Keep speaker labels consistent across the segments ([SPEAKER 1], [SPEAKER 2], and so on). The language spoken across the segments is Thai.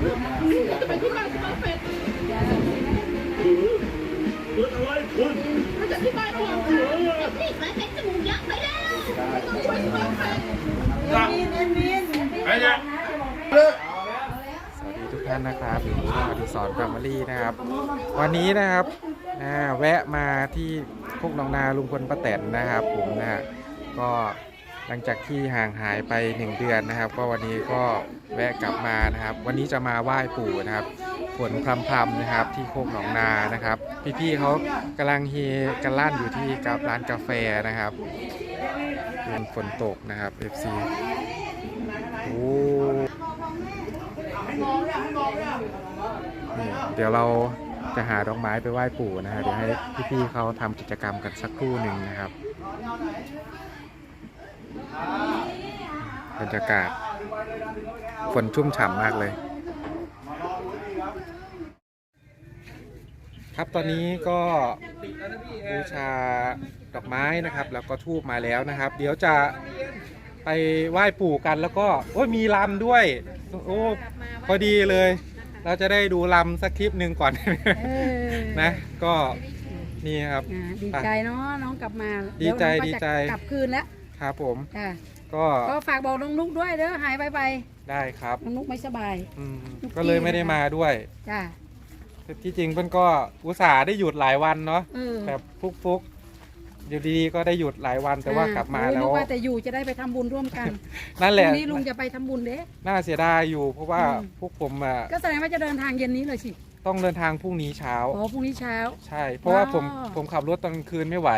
[SPEAKER 1] เป็ด
[SPEAKER 2] เกิดอะไรคุณ
[SPEAKER 1] มันจะที่บ้านของค่ะนี่หมายเป็นจมูกยักษ์ไปแล้วต้องช่วยที่บ้านเป็ด
[SPEAKER 2] ไอ้เนี่ย
[SPEAKER 3] สวัสดีทุกท่านนะครับอยู่ที่อดิสรแฟมิลี่นะครับ วันนี้นะครับแวะมาที่พวกหนองนาลุงพลป้าแตนนะครับผมนะฮะก็ หลังจากที่ห่างหายไป 1 เดือนนะครับ ก็วันนี้ก็แวะกลับมานะครับ วันนี้จะมาไหว้ปู่นะครับฝนพรำๆนะครับที่โคกหนองนานะครับ พี่ๆเขากำลังเฮกันลั่นอยู่ที่กับร้านกาแฟนะครับเป็นฝนตกนะครับ FC โอ้เดี๋ยวเราจะหาดอกไม้ไปไหว้ปู่นะฮะเดี๋ยวให้พี่ๆเขาทำกิจกรรมกันสักครู่หนึ่งนะครับ บรรยากาศฝนชุ่มฉ่ำมากเลย ครับตอนนี้ก็บูชาดอกไม้นะครับ แล้วก็ทูบมาแล้วนะครับ เดี๋ยวจะไปไหว้ปู่กันแล้วก็โอ้ยมีลำด้วย โอ้พอดีเลย เราจะได้ดูลำสักคลิปหนึ่งก่อน
[SPEAKER 4] เออ
[SPEAKER 3] นะ ก็นี่ครับ
[SPEAKER 4] อ่าดีใจเนาะน้องกลับมา
[SPEAKER 3] ดีใจ
[SPEAKER 4] เยวน้องก็
[SPEAKER 3] ดีใจ
[SPEAKER 4] กลับคืนแล้ว
[SPEAKER 3] ครับผม
[SPEAKER 4] จ้ะ
[SPEAKER 3] ก็
[SPEAKER 4] ก็ฝากบอกน้องนุกด้วยเด้อหายไปไป
[SPEAKER 3] ได้ครับ
[SPEAKER 4] น้องนุกไม่สบาย
[SPEAKER 3] อืม
[SPEAKER 4] ทุก
[SPEAKER 3] ก็เลย
[SPEAKER 4] ที่
[SPEAKER 3] ไม่ได้
[SPEAKER 4] นะคะ
[SPEAKER 3] มาด้วย
[SPEAKER 4] จ้ะ
[SPEAKER 3] แต่ที่จริงเพื่อนก็อุตส่าห์ได้หยุดหลายวันเนาะ
[SPEAKER 4] เออ
[SPEAKER 3] แบบฟุกๆอยู่ดีๆก็ได้หยุดหลายวันแต่ว่ากลับมา
[SPEAKER 4] โอ้ย
[SPEAKER 3] แล้
[SPEAKER 4] นึ
[SPEAKER 3] ว
[SPEAKER 4] กว่าแต่อยู่จะได้ไปทำบุญร่วมกัน
[SPEAKER 3] นั่น
[SPEAKER 4] พ
[SPEAKER 3] แห
[SPEAKER 4] รุ่
[SPEAKER 3] ละ
[SPEAKER 4] งนี้ลุงจะไปทำบุญเด้
[SPEAKER 3] น่าเสียดายอยู่ เพราะว่า
[SPEAKER 4] อืม
[SPEAKER 3] พวกผมอะ
[SPEAKER 4] ก็แสดงว่าจะเดินทางเย็นนี้เลยสิ
[SPEAKER 3] ต้องเดินทางพรุ่งนี้เช้า
[SPEAKER 4] อ๋อพรุ่งนี้เช้า
[SPEAKER 3] ใช่ เพราะว่าผม
[SPEAKER 4] อ๋อ
[SPEAKER 3] ผมขับรถตอนกลางคืนไม่ไหว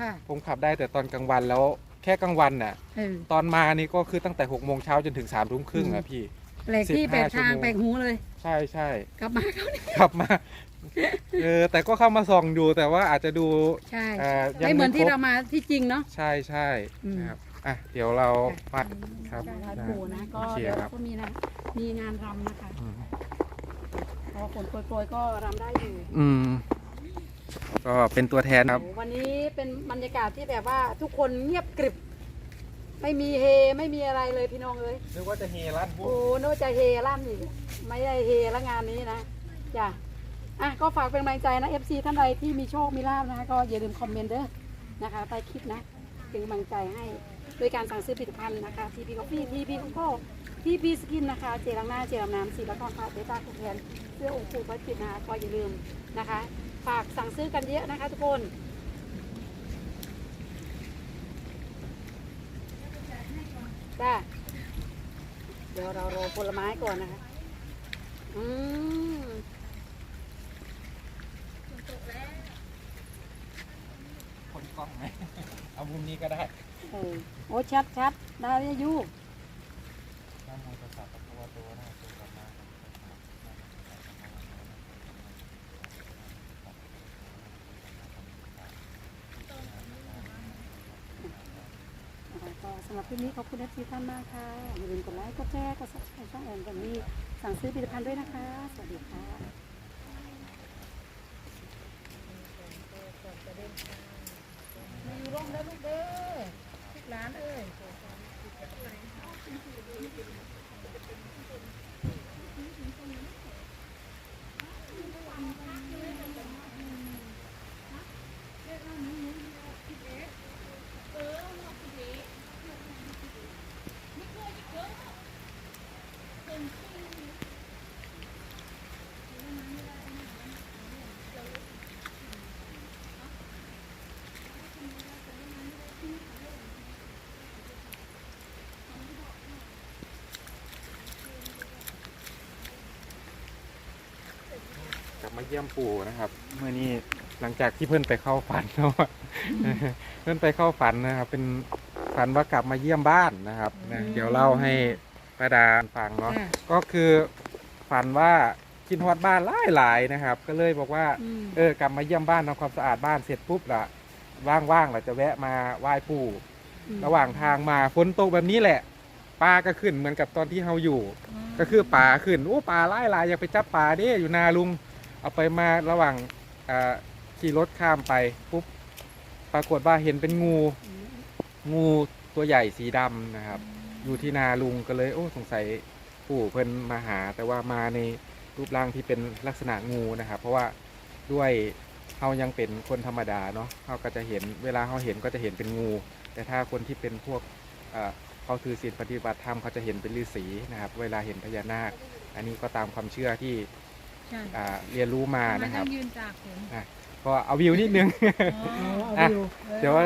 [SPEAKER 4] ค่ะ
[SPEAKER 3] ผมขับได้แต่ตอนกลางวันแล้วแค่กลางวันน่ะ
[SPEAKER 4] เออ
[SPEAKER 3] ตอนมานี่ก็คือตั้งแต่6กโมงเช้าจนถึง3ามทุ่มครึ่ง
[SPEAKER 4] อื
[SPEAKER 3] อะ
[SPEAKER 4] ม
[SPEAKER 3] พี่
[SPEAKER 4] แปลกที่
[SPEAKER 3] 15
[SPEAKER 4] แปลกทาง
[SPEAKER 3] ชั่วโมง
[SPEAKER 4] แปลกหูเลย
[SPEAKER 3] ใช่ใช่
[SPEAKER 4] กลับมาเขานี่
[SPEAKER 3] กลับมา เออแต่ก็เข้ามาส่องอยู่แต่ว่าอาจจะดู
[SPEAKER 4] ใช่
[SPEAKER 3] เอ่อยัง
[SPEAKER 4] ไม่เหมือนที่
[SPEAKER 3] คบ
[SPEAKER 4] เรามาที่จริงเนาะ
[SPEAKER 3] ใช่ใช่
[SPEAKER 4] อืม
[SPEAKER 3] นะครับอะเดี๋ยวเราปัดครับ
[SPEAKER 4] ใช่ร้าน
[SPEAKER 3] ได้
[SPEAKER 4] ปู่นะก็
[SPEAKER 3] โอเค
[SPEAKER 4] เดี๋ยว
[SPEAKER 3] ครับ
[SPEAKER 4] ก็มีนะมีงานรำนะคะ
[SPEAKER 3] อืม
[SPEAKER 4] พอฝนโปรยๆก็รำได้อยู่
[SPEAKER 3] อืม ก็เป็นตัวแทนครับ
[SPEAKER 4] วันนี้เป็นบรรยากาศที่แบบว่าทุกคนเงียบกริบ ไม่มีเฮไม่มีอะไรเลยพี่น้องเอ้ย
[SPEAKER 3] นึกว่าจะเฮลั่น
[SPEAKER 4] โอ้โน่จะเฮลั่นอีกไม่ได้เฮละงานนี้นะจ้ะอะก็ฝากเป็นกำลังใจนะ FC ท่านใดที่มีโชคมีลาภนะคะก็อย่าลืมคอมเมนต์เด้อนะคะใต้คลิปนะเป็นกำลังใจให้โดยการสั่งซื้อผลิตภัณฑ์นะคะทีพีกาแฟทีพีโกโก้ทีพีสกินนะคะ เจลล้างหน้าเจลล้างน้ำสีละครพาเบต้าคูแทนเสื้อองค์ปู่พระจิตนะคะก็อย่าลืมนะคะ ฝากสั่งซื้อกันเยอะนะคะทุกคนจ้าเดี๋ยวเรารอผลไม้ก่อนนะคะ อืม
[SPEAKER 3] คนกล้องไหม เอามุมนี้ก็ได้
[SPEAKER 4] เออโอ้ชัดชัดได้เลยยู
[SPEAKER 3] น้ำมูลศาสตร์ตัวตัวนะตัวกลับมา
[SPEAKER 4] นะ สำหรับคลิปนี้ขอบคุณทีท่านมากค่ะ อย่าลืมกดไลค์ กดแชร์ กดซับสไครต์ช่องแอนแบบนี้สั่งซื้อผลิตภัณฑ์ด้วยนะคะ สวัสดีค่ะอยู่ร่มแล้วลูกเด้อทุกร้านเอ้ย
[SPEAKER 3] มาเยี่ยมปู่นะครับเมื่อนี้หลังจากที่เพื่อนไปเข้าฝันเนาะเพื่อนไปเข้าฝันนะครับ เป็นฝันว่ากลับมาเยี่ยมบ้านนะครับนะเดี๋ยวเล่าให้ประดาฟังเนาะ
[SPEAKER 4] ค่ะ
[SPEAKER 3] ก็คือฝันว่าคิดฮอดบ้านหลายหลายๆนะครับ ก็เลยบอกว่า
[SPEAKER 4] อืม
[SPEAKER 3] เออกลับมาเยี่ยมบ้านทำความสะอาดบ้านเสร็จปุ๊บละว่างๆเราจะแวะมาไหว้ปู่ระหว่างทางมาฝนตกแบบนี้แหละปลาก็ขึ้นเหมือนกับตอนที่เราอยู่ ก็คือปลาขึ้นโอ้ปลาไล่ลายอยากไปจับปลาเด้อยู่นาลุง เอาไปมาระหว่างขี่รถข้ามไปปุ๊บปรากฏว่าเห็นเป็นงู งูตัวใหญ่สีดำนะครับ อยู่ที่นาลุงก็เลย โอ้สงสัยปู่เพิ่นมาหา แต่ว่ามาในรูปร่างที่เป็นลักษณะงูนะครับ เพราะว่าด้วยเขายังเป็นคนธรรมดาเนาะเขาก็จะเห็นเวลาเขาเห็นก็จะเห็นเป็นงู แต่ถ้าคนที่เป็นพวกเขาถือศีลปฏิบัติธรรมเขาจะเห็นเป็นฤาษีนะครับ เวลาเห็นพญานาค อันนี้ก็ตามความเชื่อที่ อ่าเรียนรู้มา
[SPEAKER 5] ทำไม
[SPEAKER 3] นะค
[SPEAKER 5] ต้
[SPEAKER 3] รั
[SPEAKER 5] อบงยืนตากฝน
[SPEAKER 3] ก็เอาวิวนิดนึง
[SPEAKER 5] อ๋อ
[SPEAKER 3] อะเดี๋ยวว่า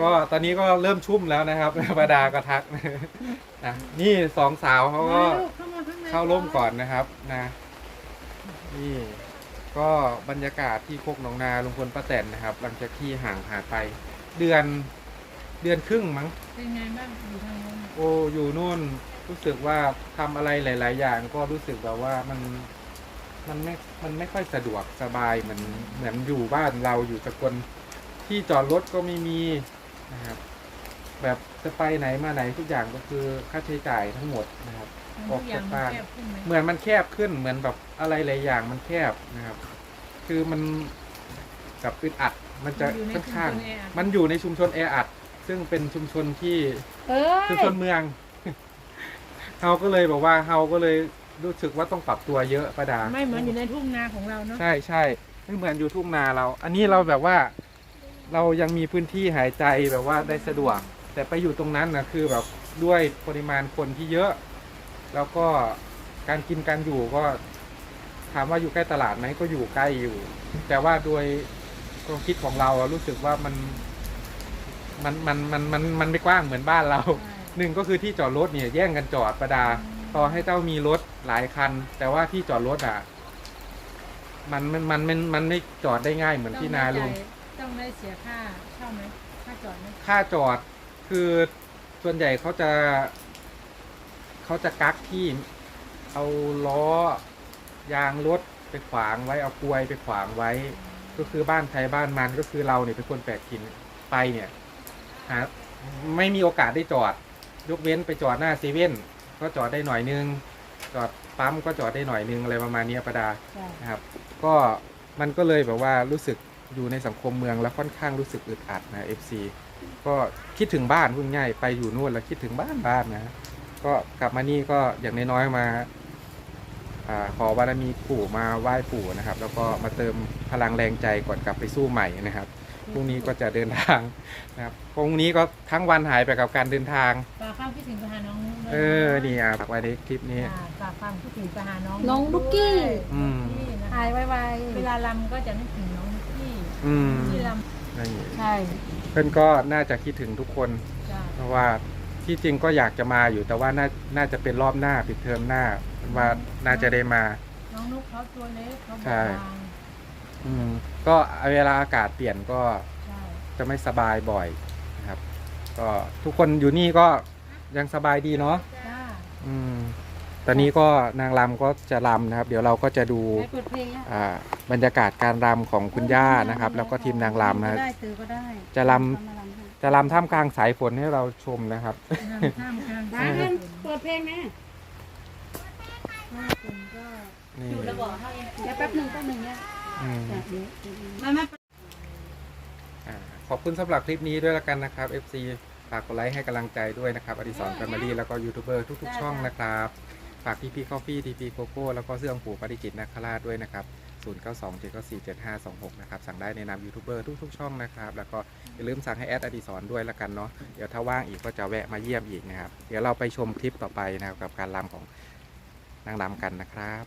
[SPEAKER 3] ก็ตอนนี้ก็เริ่มชุ่มแล้วนะครับบาดาก็ทักอะนี่สองสาวเขาก็
[SPEAKER 5] เข้ามาข้างใน
[SPEAKER 3] เข้าร่มก่อนนะครับนะนี่ก็บรรยากาศที่โคกหนองนาลุงพลป้าแตนนะครับ หลังจากที่ห่างหายไปเดือนเดือนครึ่งมั้ง
[SPEAKER 5] เป็นไงบ้างอยู่ทางโน้น
[SPEAKER 3] โอ้อยู่นู่นรู้สึกว่าทำอะไรหลาย ๆ อย่างก็รู้สึกแบบว่ามัน มันไม่ มันไม่ค่อยสะดวกสบายเหมือนเหมือนอยู่บ้านเราอยู่สกลที่จอดรถก็ไม่มีนะครับ แบบจะไปไหนมาไหนทุกอย่างก็คือค่าใช้จ่ายทั้งหมดนะครับ
[SPEAKER 5] ทุกอย่างมันแคบขึ้นไหม
[SPEAKER 3] เหมือนมันแคบขึ้นเหมือนแบบอะไรหลายอย่างมันแคบนะครับ คือมันกับอึดอัด มันจะ
[SPEAKER 5] อยู่ใน
[SPEAKER 3] ค่อนข้าง
[SPEAKER 5] ชุมชนแออัด
[SPEAKER 3] มันอยู่ในชุมชนแออัด ซึ่งเป็นชุมชนที่
[SPEAKER 4] เอ้ย
[SPEAKER 3] ชุมชนเมืองเฮาก็เลยบอกว่าเฮาก็เลย รู้สึกว่าต้องปรับตัวเยอะประดา
[SPEAKER 5] ไม่เหมือนอยู่ในทุ่งนาของเราเนาะ
[SPEAKER 3] ใช่ใช่ไม่เหมือนอยู่ทุ่งนาเรา อันนี้เราแบบว่า เรายังมีพื้นที่หายใจแบบว่าได้สะดวก แต่ไปอยู่ตรงนั้นนะคือแบบด้วยปริมาณคนที่เยอะ แล้วก็การกินการอยู่ก็ถามว่าอยู่ใกล้ตลาดไหมก็อยู่ใกล้อยู่ แต่ว่าโดยความคิดของเราอะรู้สึกว่ามัน มันมันมันมันมันไม่กว้างเหมือนบ้านเราหนึ่งก็คือที่จอดรถเนี่ยแย่งกันจอดประดา ต่อให้เจ้ามีรถหลายคัน แต่ว่าที่จอดรถอะ มันมันมันมันมันไม่จอดได้ง่ายเหมือนที่นาลุง
[SPEAKER 5] ต้องได้เสียค่าเช่าไหมค่าจอดไหม
[SPEAKER 3] ค่าจอดคือส่วนใหญ่เขาจะ เขาจะกักที่เอาล้อยางรถไปขวางไว้เอากลวยไปขวางไว้ ก็คือบ้านใครบ้านมันก็คือเราเนี่ยเป็นคนแปลกถิ่นไปเนี่ยหาไม่มีโอกาสได้จอด ยกเว้นไปจอดหน้าเซเว่น ก็จอดได้หน่อยนึง จอดปั๊มก็จอดได้หน่อยนึงอะไรประมาณเนี้ยประดา
[SPEAKER 4] ใช่
[SPEAKER 3] นะครับ ก็มันก็เลยแบบว่ารู้สึกอยู่ในสังคมเมืองแล้วค่อนข้างรู้สึกอึดอัดนะ FC ก็คิดถึงบ้านพูดง่ายไปอยู่นู่นแล้วคิดถึงบ้านบ้านนะ ก็กลับมานี่ก็อย่างน้อยๆมาอาขอบารมีปู่มาไหว้ปู่นะครับ แล้วก็มาเติมพลังแรงใจก่อนกลับไปสู้ใหม่นะครับพรุ่งนี้ก็จะเดินทางนะครับพรุ่งนี้ก็ทั้งวันหายไปกับการเดินทาง
[SPEAKER 5] ฝากความคิดถึงไปหาน้องนุ๊กด้วย
[SPEAKER 3] เออนี่อะฝากไว้ในคลิปนี้
[SPEAKER 5] อ่าฝากความคิดถึงไปหาน้อง
[SPEAKER 4] น้องลูกกี้
[SPEAKER 3] อืม
[SPEAKER 5] นี่นะ
[SPEAKER 4] หายไว
[SPEAKER 5] เวลาลำก็จะนึกถึงน้องนุ๊กกี้
[SPEAKER 3] อืม
[SPEAKER 5] ที่ล
[SPEAKER 3] นี่
[SPEAKER 4] ๆใช่
[SPEAKER 3] เพื่อนก็น่าจะคิดถึงทุกคนำ
[SPEAKER 5] จ้ะ
[SPEAKER 3] เพราะว่าที่จริงก็อยากจะมาอยู่แต่ว่าน่าน่าจะเป็นรอบหน้าปิดเทอมหน้าว่าน่าจะได้มา
[SPEAKER 5] น้องนุ๊กเขาตัวเล็กเขาบ
[SPEAKER 3] ใช่
[SPEAKER 5] อบบาง
[SPEAKER 3] อืมก็เวลาอากาศเปลี่ยนก็
[SPEAKER 5] ใช่
[SPEAKER 3] จะไม่สบายบ่อยนะครับ ก็ทุกคนอยู่นี่ก็ ยังสบายดีเนาะ
[SPEAKER 5] จ้า
[SPEAKER 3] อืมตอนนี้ก็นางรำก็จะรำนะครับ เดี๋ยวเราก็จะดู
[SPEAKER 4] ให้เปิดเพลงอะ
[SPEAKER 3] อ่าบรรยากาศการรำของคุณย่านะครับ แล้วก็ทีมนางรำนะ
[SPEAKER 4] ได้ตือก็ได้
[SPEAKER 3] จะรำ
[SPEAKER 4] ทำมาลำให้
[SPEAKER 3] จะรำท่ามกลางสายฝนให้เราชมนะครับ
[SPEAKER 5] ท่ามกลาง
[SPEAKER 4] บ้านเปิดเพลงนะ
[SPEAKER 3] นี่
[SPEAKER 4] เดี๋ยวแป๊บหนึ่งแป๊บหนึ่งเนี่ย
[SPEAKER 3] อืม
[SPEAKER 4] จ้ะเดี๋ยวเดี๋ยว
[SPEAKER 5] มามา
[SPEAKER 3] อ่าขอบคุณสำหรับคลิปนี้ด้วยละกันนะครับ FC ฝากกดไลค์ให้กำลังใจด้วยนะครับอดิสรแฟมิลี่แล้วก็ยูทูบเบอร์ทุกๆ ช่องนะครับ ฝากทีพีคอฟฟี่ทีพีโกโก้แล้วก็เสื้อองปู่ปฏิจิตรนาคราชด้วยนะครับ 0 9 2 7 9 4 7 5 2 6 นะครับ สั่งได้ในนามยูทูบเบอร์ทุกๆ ช่องนะครับ แล้วก็อย่าลืมสั่งให้แอดอดิสรด้วยละกันเนาะเดี๋ยวถ้าว่างอีกก็จะแวะมาเยี่ยมอีกนะครับ เดี๋ยวเราไปชมคลิปต่อไปนะครับกับการรำของนางรำกันนะครับ